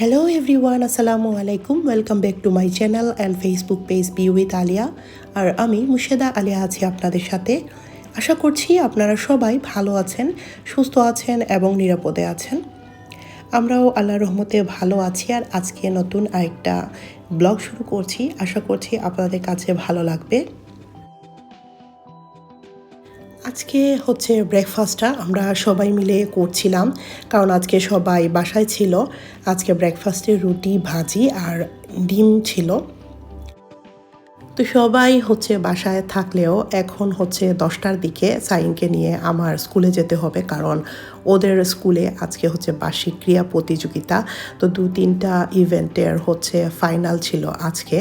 Hello everyone আসসালামু আলাইকুম welcome back to my channel and Facebook page be with Alia আর আমি মুর্শেদা আলিয়া আছি আপনাদের সাথে। আশা করছি আপনারা সবাই ভালো আছেন, সুস্থ আছেন এবং নিরাপদে আছেন। আমরাও আল্লাহ রহমতে ভালো আছি আর আজকে নতুন আরেকটা ব্লগ শুরু করছি। আশা করছি আপনাদের কাছে ভালো লাগবে। আজকে হচ্ছে ব্রেকফাস্টটা আমরা সবাই মিলে করছিলাম, কারণ আজকে সবাই বাসায় ছিল। আজকে ব্রেকফাস্টে রুটি, ভাজি আর ডিম ছিল। তো সবাই হচ্ছে বাসায় থাকলেও এখন হচ্ছে দশটার দিকে সাইনকে নিয়ে আমার স্কুলে যেতে হবে, কারণ ওদের স্কুলে আজকে হচ্ছে বার্ষিক ক্রিয়া প্রতিযোগিতা। তো দু তিনটা ইভেন্টের হচ্ছে ফাইনাল ছিল আজকে।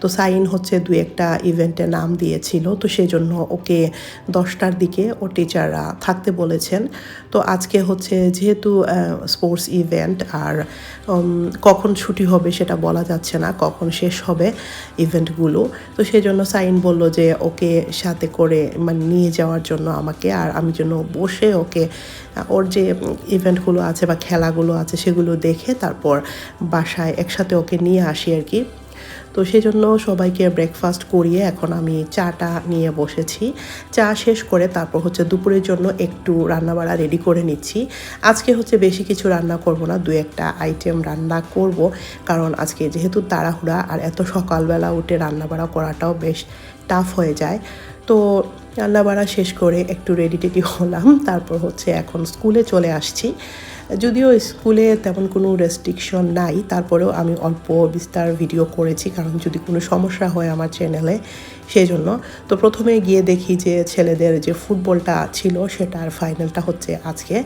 তো সাইন হচ্ছে দু একটা ইভেন্টে নাম দিয়েছিল, তো সেই জন্য ওকে দশটার দিকে ও টিচাররা থাকতে বলেছেন। তো আজকে হচ্ছে যেহেতু স্পোর্টস ইভেন্ট আর কখন ছুটি হবে সেটা বলা যাচ্ছে না, কখন শেষ হবে ইভেন্টগুলো তো সেই জন্য সাইন বলল যে ওকে সাথে করে মানে নিয়ে যাওয়ার জন্য আমাকে, আর আমি জন্য বসে ওকে ওর যে ইভেন্টগুলো আছে বা খেলাগুলো আছে সেগুলো দেখে তারপর বাসায় একসাথে ওকে নিয়ে আসি আর কি। তো সেই জন্য সবাইকে ব্রেকফাস্ট করিয়ে এখন আমি চাটা নিয়ে বসেছি। চা শেষ করে তারপর হচ্ছে দুপুরের জন্য একটু রান্নাবাড়া রেডি করে নিচ্ছি। আজকে হচ্ছে বেশি কিছু রান্না করব না, দু একটা আইটেম রান্না করব। কারণ আজকে যেহেতু তাড়াহুড়া আর এত সকালবেলা উঠে রান্নাবাড়া করাটাও বেশ টাফ হয়ে যায়। তো রান্নাবাড়া শেষ করে একটু রেডি টেডি হলাম। তারপর হচ্ছে এখন স্কুলে চলে আসছি। যদিও স্কুলে তেমন কোনো রেস্ট্রিকশন নাই, তারপরেও আমি অল্প বিস্তার ভিডিও করেছি, কারণ যদি কোনো সমস্যা হয় আমার চ্যানেলে সেই জন্য তো প্রথমে গিয়ে দেখি যে ছেলেদের যে ফুটবলটা ছিল, সেটার ফাইনালটা হচ্ছে আজকে।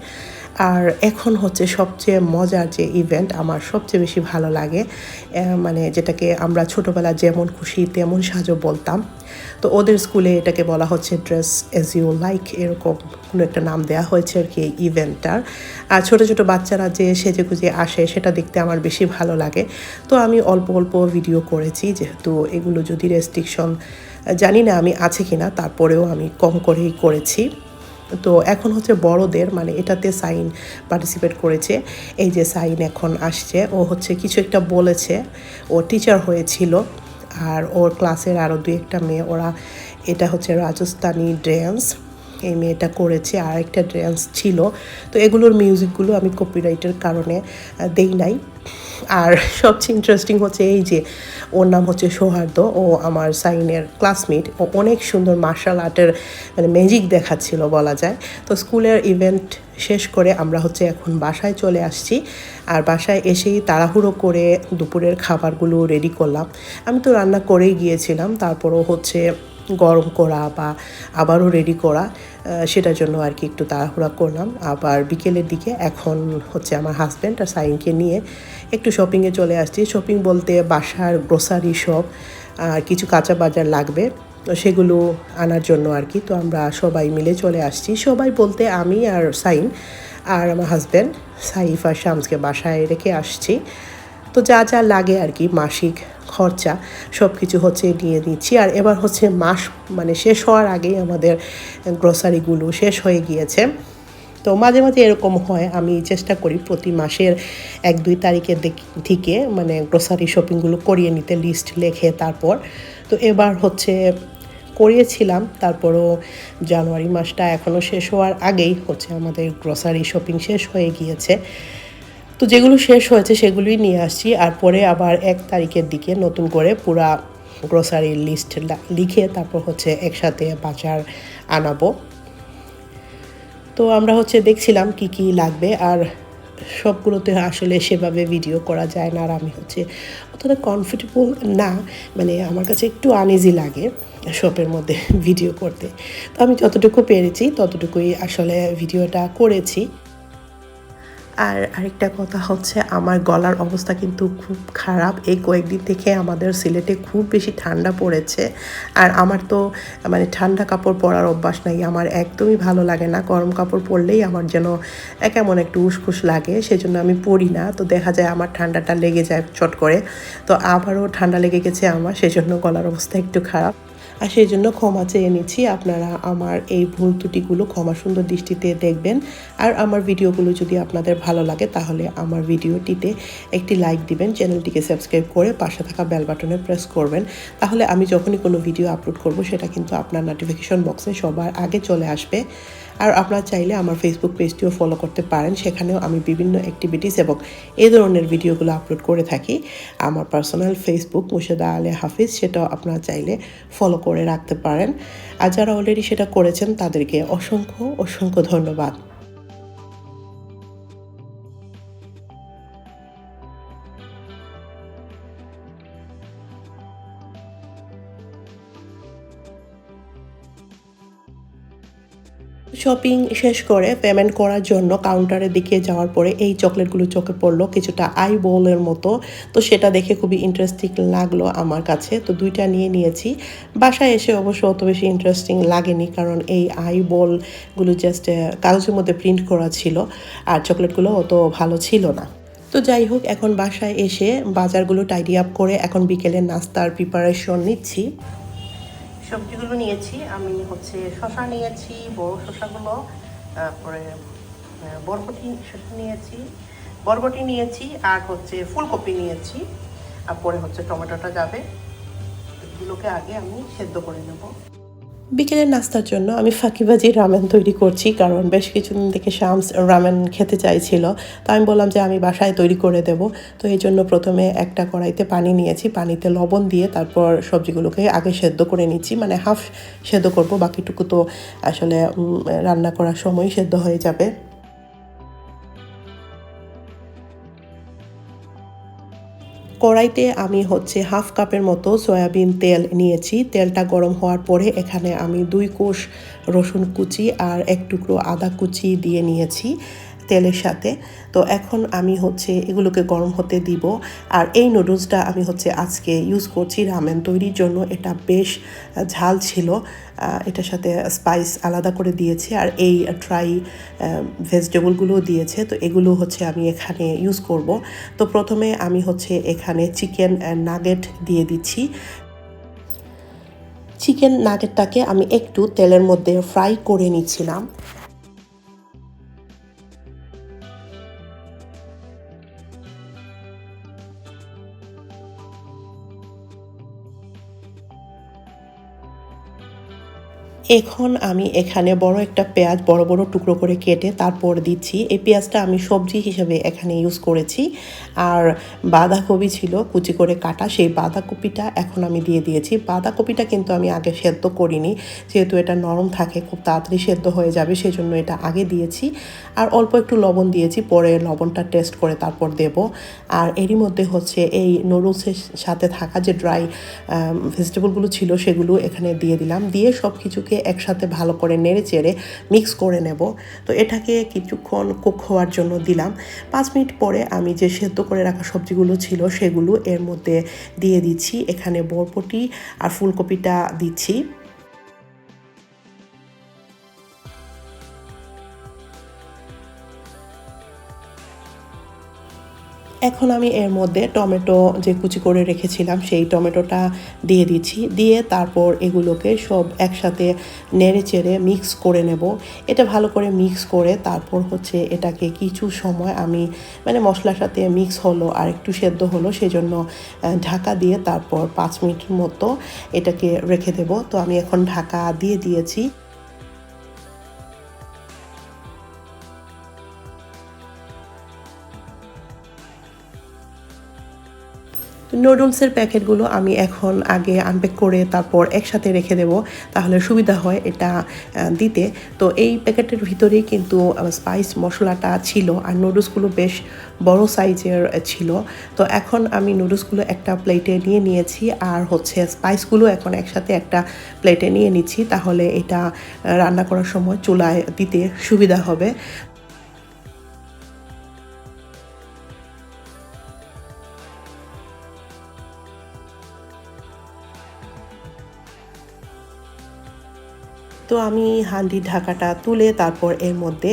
আর এখন হচ্ছে সবচেয়ে মজার যে ইভেন্ট আমার সবচেয়ে বেশি ভালো লাগে মানে যেটাকে আমরা ছোটোবেলা যেমন খুশি তেমন সাজো বলতাম। তো ওদের স্কুলে এটাকে বলা হচ্ছে ড্রেস এজ ইউ লাইক এরকম কোনো একটা নাম দেওয়া হয়েছে আর কি এই ইভেন্টটার আর ছোটো ছোটো বাচ্চারা যে সেজে গুজে আসে সেটা দেখতে আমার বেশি ভালো লাগে। তো আমি অল্প অল্প ভিডিও করেছি, যেহেতু এগুলো যদি রেস্ট্রিকশন জানি না আমি আছে কি না তারপরেও আমি কম করেই করেছি। তো এখন হচ্ছে বড়দের মানে এটাতে সাইন পার্টিসিপেট করেছে। এই যে সাইন এখন আসছে, ও হচ্ছে কিছু একটা বলেছে। ও টিচার হয়েছিল, আর ওর ক্লাসের আরও দু একটা মেয়ে, ওরা এটা হচ্ছে রাজস্থানি ড্যান্স এই মেয়েটা করেছে আর একটা ড্যান্স ছিল। তো এগুলোর মিউজিকগুলো আমি কপিরাইটের কারণে দেই নাই। আর সবচেয়ে ইন্টারেস্টিং হচ্ছে এই যে, ওর নাম হচ্ছে সৌহার্দ্য। ও আমার সাইনের ক্লাসমেট ও অনেক সুন্দর মার্শাল আর্টের মানে ম্যাজিক দেখাচ্ছিল বলা যায়। তো স্কুলের ইভেন্ট শেষ করে আমরা হচ্ছে এখন বাসায় চলে আসছি। আর বাসায় এসেই তাড়াহুড়ো করে দুপুরের খাবারগুলো রেডি করলাম। আমি তো রান্না করেই গিয়েছিলাম। তারপরও হচ্ছে গরম করা বা আবারও রেডি করা। সেটার জন্য আর কি একটু তাড়াহুড়া করলাম। আবার বিকেলের দিকে এখন হচ্ছে আমার হাজব্যান্ড আর সাইনকে নিয়ে একটু শপিংয়ে চলে আসছি। শপিং বলতে বাসার গ্রোসারি শপ কিছু কাঁচা বাজার লাগবে, তো সেগুলো আনার জন্য আর কি। তো আমরা সবাই মিলে চলে আসছি। সবাই বলতে আমি আর সাইন আর আমার হাজব্যান্ড সাইফ আর শামসকে বাসায় রেখে আসছি। তো যা যা লাগে আর কি, মাসিক খরচা সব কিছু হচ্ছে নিয়ে দিচ্ছি। আর এবার হচ্ছে মাস মানে শেষ হওয়ার আগেই আমাদের গ্রসারিগুলো শেষ হয়ে গিয়েছে। তো মাঝে মাঝে এরকম হয়, আমি চেষ্টা করি প্রতি মাসের এক, দুই তারিখের থেকে মানে গ্রোসারি শপিংগুলো করিয়ে নিতে লিস্ট লেখে তারপর। তো এবার হচ্ছে করিয়েছিলাম, তারপরও জানুয়ারি মাসটা এখনও শেষ হওয়ার আগেই হচ্ছে আমাদের গ্রসারি শপিং শেষ হয়ে গিয়েছে। তো যেগুলো শেষ হয়েছে সেগুলোই নিয়ে আসছি। আর পরে আবার এক তারিখের দিকে নতুন করে পুরা গ্রোসারির লিস্ট লিখে তারপর হচ্ছে একসাথে বাজার আনাবো। তো আমরা হচ্ছে দেখছিলাম কি কি লাগবে আর সবগুলোতে আসলে সেভাবে ভিডিও করা যায় না আর আমি হচ্ছে অতটা কমফর্টেবল না। মানে আমার কাছে একটু আনইজি লাগে শপের মধ্যে ভিডিও করতে। তো আমি যতটুকু পেরেছি ততটুকুই আসলে ভিডিওটা করেছি। আর আরেকটা কথা হচ্ছে, আমার গলার অবস্থা কিন্তু খুব খারাপ। এই কয়েকদিন থেকে আমাদের সিলেটে খুব বেশি ঠান্ডা পড়েছে। আর আমার তো মানে ঠান্ডা কাপড় পরার অভ্যাস নাই। আমার একদমই ভালো লাগে না। গরম কাপড় পরলেই আমার যেন কেমন একটু উসফুস লাগে, সেজন্য আমি পরি না। তো দেখা যায় আমার ঠান্ডাটা লেগে যায় চট করে। তো আবারও ঠান্ডা লেগে গেছে আমার, সেজন্য গলার অবস্থা একটু খারাপ। আর সেই জন্য ক্ষমা চেয়ে নিচ্ছি। আপনারা আমার এই ভুল ত্রুটিগুলো ক্ষমা সুন্দর দৃষ্টিতে দেখবেন। আর আমার ভিডিওগুলো যদি আপনাদের ভালো লাগে, তাহলে আমার ভিডিওটিতে একটি লাইক দিবেন, চ্যানেলটিকে সাবস্ক্রাইব করে পাশে থাকা বেল বাটনে প্রেস করবেন। তাহলে আমি যখনই কোনো ভিডিও আপলোড করব, সেটা কিন্তু আপনার নোটিফিকেশন বক্সে সবার আগে চলে আসবে। আর আপনারা চাইলে আমার ফেসবুক পেজটিও ফলো করতে পারেন। সেখানেও আমি বিভিন্ন অ্যাক্টিভিটিস এবং এই ধরনের ভিডিওগুলো আপলোড করে থাকি। আমার পার্সোনাল ফেসবুক মুর্শেদা আলে হাফিজ, সেটাও আপনারা চাইলে ফলো করে রাখতে পারেন। আর যারা অলরেডি সেটা করেছেন, তাদেরকে অসংখ্য অসংখ্য ধন্যবাদ। শপিং শেষ করে পেমেন্ট করার জন্য কাউন্টারের দিকে যাওয়ার পরে এই চকলেটগুলো চোখে পড়ল, কিছুটা আই বোলের মতো। তো সেটা দেখে খুবই ইন্টারেস্টিং লাগল আমার কাছে। তো দুইটা নিয়ে নিয়েছি। বাসায় এসে অবশ্য অত বেশি ইন্টারেস্টিং লাগেনি কারণ এই আই বলগুলো জাস্ট কাগজের মধ্যে প্রিন্ট করা ছিল আর চকলেটগুলো অত ভালো ছিল না। তো যাই হোক, এখন বাসায় এসে বাজারগুলো টাইডি আপ করে এখন বিকেলে নাস্তার প্রিপারেশন নিচ্ছি। সবজিগুলো নিয়েছি। আমি হচ্ছে শশা নিয়েছি, বড় শশাগুলো তারপরে বরবটি শশা নিয়েছি, বরবটি নিয়েছি আর হচ্ছে ফুলকপি নিয়েছি। আর পরে হচ্ছে টমেটোটা যাবে। এগুলোকে আগে আমি সেদ্ধ করে নেব। বিকেলের নাস্তার জন্য আমি ফাঁকিবাজি রামেন তৈরি করছি, কারণ বেশ কিছুদিন থেকে শামস রামেন খেতে চাইছিল। তো আমি বললাম যে আমি বাসায় তৈরি করে দেব। তো এই জন্য প্রথমে একটা কড়াইতে পানি নিয়েছি, পানিতে লবণ দিয়ে তারপর সবজিগুলোকে আগে সেদ্ধ করে নিচ্ছি মানে হাফ সেদ্ধ করব, বাকিটুকু তো আসলে রান্না করার সময় সেদ্ধ হয়ে যাবে। কড়াইতে আমি হচ্ছে হাফ কাপের মতো সয়াবিন তেল নিয়েছি। তেলটা গরম হওয়ার পরে এখানে আমি দুই কোষ রসুন কুচি আর এক টুকরো আদা কুচি দিয়ে নিয়েছি। তেলের সাথে। তো এখন আমি হচ্ছে এগুলোকে গরম হতে দিব। আর এই নুডলসটা আমি হচ্ছে আজকে ইউজ করছি রামেন তৈরির জন্য। এটা বেশ ঝাল ছিল। এটার সাথে স্পাইস আলাদা করে দিয়েছে। আর এই ড্রাই ভেজিটেবলগুলোও দিয়েছে। তো এগুলো হচ্ছে আমি এখানে ইউজ করব। তো প্রথমে আমি হচ্ছে এখানে চিকেন নাগেট দিয়ে দিচ্ছি। চিকেন নাগেটটাকে আমি একটু তেলের মধ্যে ফ্রাই করে নিচ্ছিলাম। এখন আমি এখানে বড় একটা পেঁয়াজ বড় বড় টুকরো করে কেটে তারপর দিচ্ছি। এই পেঁয়াজটা আমি সবজি হিসেবে এখানে ইউজ করেছি। আর বাঁধাকপি ছিল, কুচি করে কাটা, সেই বাঁধাকপিটা এখন আমি দিয়ে দিয়েছি। বাঁধাকপিটা কিন্তু আমি আগে সেদ্ধ করিনি, যেহেতু এটা নরম থাকে, খুব তাড়াতাড়ি সেদ্ধ হয়ে যাবে সেই জন্য এটা আগে দিয়েছি। আর অল্প একটু লবণ দিয়েছি, পরে লবণটা টেস্ট করে তারপর দেব। আর এরই মধ্যে হচ্ছে এই নুডলসের সাথে থাকা যে ড্রাই ভেজিটেবলগুলো ছিল, সেগুলো এখানে দিয়ে দিলাম। দিয়ে সব কিছুকে একসাথে ভালো করে নেড়ে চেড়ে মিক্স করে নেব। তো এটাকে কিছুক্ষণ কুক হওয়ার জন্য দিলাম। পাঁচ মিনিট পরে আমি যে সেদ্ধ করে রাখা সবজিগুলো ছিল সেগুলো এর মধ্যে দিয়ে দিচ্ছি। এখানে বরপটি আর ফুলকপিটা দিচ্ছি। এখন আমি এর মধ্যে টমেটো যে কুচি করে রেখেছিলাম, সেই টমেটোটা দিয়ে দিচ্ছি। দিয়ে তারপর এগুলোকে সব একসাথে নেড়ে চেড়ে মিক্স করে নেব। এটা ভালো করে মিক্স করে তারপর হচ্ছে এটাকে কিছু সময় আমি মানে মশলার সাথে মিক্স হলো আর একটু সেদ্ধ হলো, সেজন্য ঢাকা দিয়ে তারপর পাঁচ মিনিটের মতো এটাকে রেখে দেব। তো আমি এখন ঢাকা দিয়ে দিয়েছি। নুডলসের প্যাকেটগুলো আমি এখন আগে আনপ্যাক করে তারপর একসাথে রেখে দেব, তাহলে সুবিধা হয় এটা দিতে। তো এই প্যাকেটের ভিতরেই কিন্তু স্পাইস মশলাটা ছিল আর নুডলসগুলো বেশ বড় সাইজের ছিল। তো এখন আমি নুডলসগুলো একটা প্লেটে নিয়ে নিয়েছি আর হচ্ছে স্পাইসগুলো এখন একসাথে একটা প্লেটে নিয়ে নিচ্ছি, তাহলে এটা রান্না করার সময় চুলায় দিতে সুবিধা হবে। তো আমি হান্ডির ঢাকাটা তুলে তারপর এর মধ্যে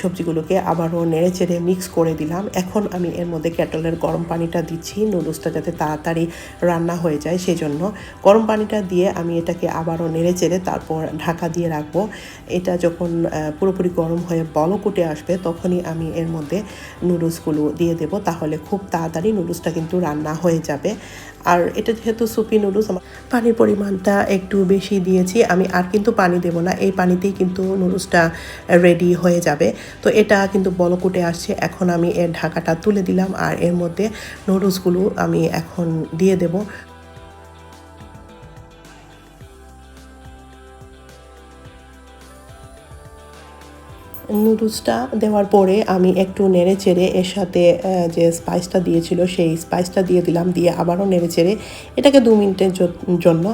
সবজিগুলোকে আবারও নেড়ে চেড়ে মিক্স করে দিলাম। এখন আমি এর মধ্যে ক্যাটলের গরম পানিটা দিচ্ছি, নুডলসটা যাতে তাড়াতাড়ি রান্না হয়ে যায় সেই জন্য গরম পানিটা দিয়ে আমি এটাকে আবারও নেড়ে চেড়ে তারপর ঢাকা দিয়ে রাখব। এটা যখন পুরোপুরি গরম হয়ে বলক উঠে আসবে, তখনই আমি এর মধ্যে নুডলসগুলো দিয়ে দেবো। তাহলে খুব তাড়াতাড়ি নুডলসটা কিন্তু রান্না হয়ে যাবে। আর এটা যেহেতু সুপি নুডলস, আমার পানির পরিমাণটা একটু বেশি দিয়েছি, আমি আর কিন্তু পানি দেবো না, এই পানিতেই কিন্তু নুডলসটা রেডি হয়ে যাবে। তো এটা কিন্তু বলকুটে আসছে, এখন আমি এর ঢাকাটা তুলে দিলাম, আর এর মধ্যে নুডলসগুলো আমি এখন দিয়ে দেবো। নুডলসটা দেওয়ার পরে আমি একটু নেড়ে চেড়ে এর সাথে যে স্পাইসটা দিয়েছিল, সেই স্পাইসটা দিয়ে দিলাম, দিয়ে আবারও নেড়ে চেড়ে এটাকে দু মিনিটের জন্য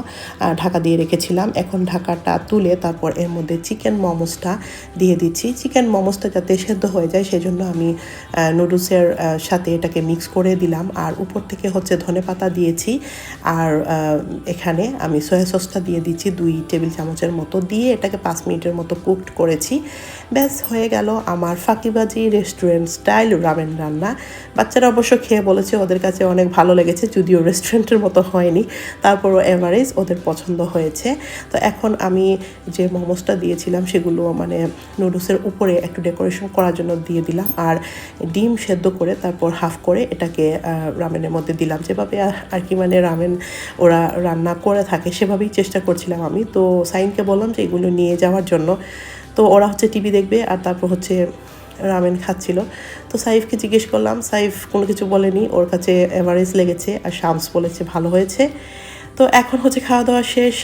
ঢাকা দিয়ে রেখেছিলাম। এখন ঢাকাটা তুলে তারপর এর মধ্যে চিকেন মোমোসটা দিয়ে দিচ্ছি। চিকেন মোমোসটা যাতে সেদ্ধ হয়ে যায়, সেজন্য আমি নুডলসের সাথে এটাকে মিক্স করে দিলাম। আর উপর থেকে হচ্ছে ধনে পাতা দিয়েছি। আর এখানে আমি সয়া সসটা দিয়ে দিচ্ছি, দুই টেবিল চামচের মতো। দিয়ে এটাকে পাঁচ মিনিটের মতো কুকড করেছি। ব্যাস, হয়ে গেল আমার ফাঁকিবাজি রেস্টুরেন্ট স্টাইল রামেন রান্না। বাচ্চারা অবশ্য খেয়ে বলেছে, ওদের কাছে অনেক ভালো লেগেছে, যদিও রেস্টুরেন্টের মতো হয়নি। তারপরও এভারেজ ওদের পছন্দ হয়েছে। তো এখন আমি যে মোমোসটা দিয়েছিলাম, সেগুলো মানে নুডলসের উপরে একটু ডেকোরেশন করার জন্য দিয়ে দিলাম। আর ডিম সেদ্ধ করে তারপর হাফ করে এটাকে রামেনের মধ্যে দিলাম। যেভাবে আর কি মানে রামেন ওরা রান্না করে থাকে, সেভাবেই চেষ্টা করছিলাম আমি। তো সাইনকে বললাম যে এগুলো নিয়ে যাওয়ার জন্য তো ওরা হচ্ছে টিভি দেখবে আর তারপর হচ্ছে রামেন খাচ্ছিল। তো সাইফকে জিজ্ঞেস করলাম, সাইফ কোনো কিছু বলেনি, ওর কাছে এভারেজ লেগেছে আর শামস বলেছে ভালো হয়েছে। তো এখন হচ্ছে খাওয়া দাওয়া শেষ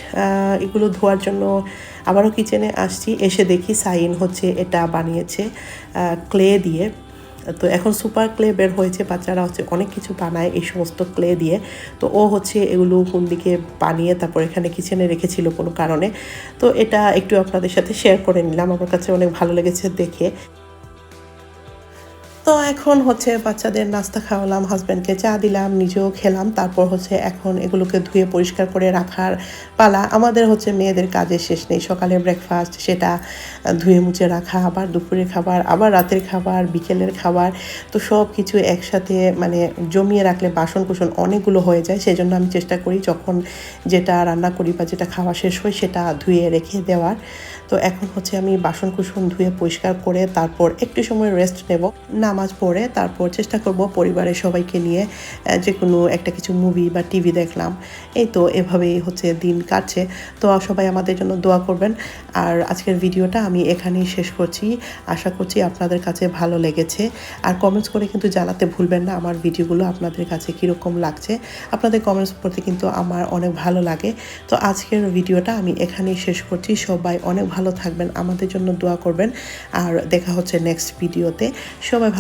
এগুলো ধোয়ার জন্য আবারও কিচেনে আসছি, এসে দেখি সাইন হচ্ছে এটা বানিয়েছে ক্লে দিয়ে। তো এখন সুপার ক্লে বের হয়েছে, বাচ্চারা হচ্ছে অনেক কিছু বানায় এই সমস্ত ক্লে দিয়ে। তো ও হচ্ছে এগুলো কোন দিকে বানিয়ে তারপর এখানে কিচেনে রেখেছিল কোনো কারণে। তো এটা একটু আপনাদের সাথে শেয়ার করে নিলাম, আমার কাছে অনেক ভালো লেগেছে দেখে। তো এখন হচ্ছে বাচ্চাদের নাস্তা খাওয়ালাম হাজব্যান্ডকে চা দিলাম, নিজেও খেলাম, তারপর হচ্ছে এখন এগুলোকে ধুয়ে পরিষ্কার করে রাখার পালা। আমাদের হচ্ছে মেয়েদের কাজের শেষ নেই সকালে ব্রেকফাস্ট সেটা ধুয়ে মুছে রাখা, আবার দুপুরের খাবার, আবার রাতের খাবার, বিকেলের খাবার, তো সব কিছু একসাথে মানে জমিয়ে রাখলে বাসন কুসন অনেকগুলো হয়ে যায় সেই জন্য আমি চেষ্টা করি যখন যেটা রান্না করি বা যেটা খাওয়া শেষ হয় সেটা ধুয়ে রেখে দেওয়ার। তো এখন হচ্ছে আমি বাসন কুসন ধুয়ে পরিষ্কার করে তারপর একটু সময় রেস্ট নেব। নামাজ পড়ে, তারপর চেষ্টা করব পরিবারের সবাইকে নিয়ে যে কোনো একটা কিছু মুভি বা টিভি দেখলাম। এই তো এভাবেই হচ্ছে দিন কাটছে। তো সবাই আমাদের জন্য দোয়া করবেন। আর আজকের ভিডিওটা আমি এখানেই শেষ করছি। আশা করছি আপনাদের কাছে ভালো লেগেছে। আর কমেন্টস করে কিন্তু জানাতে ভুলবেন না আমার ভিডিওগুলো আপনাদের কাছে কীরকম লাগছে। আপনাদের কমেন্টস পড়তে কিন্তু আমার অনেক ভালো লাগে। তো আজকের ভিডিওটা আমি এখানেই শেষ করছি। সবাই অনেক ভালো থাকবেন। আমাদের জন্য দোয়া করবেন। আর দেখা হচ্ছে নেক্সট ভিডিওতে সবাই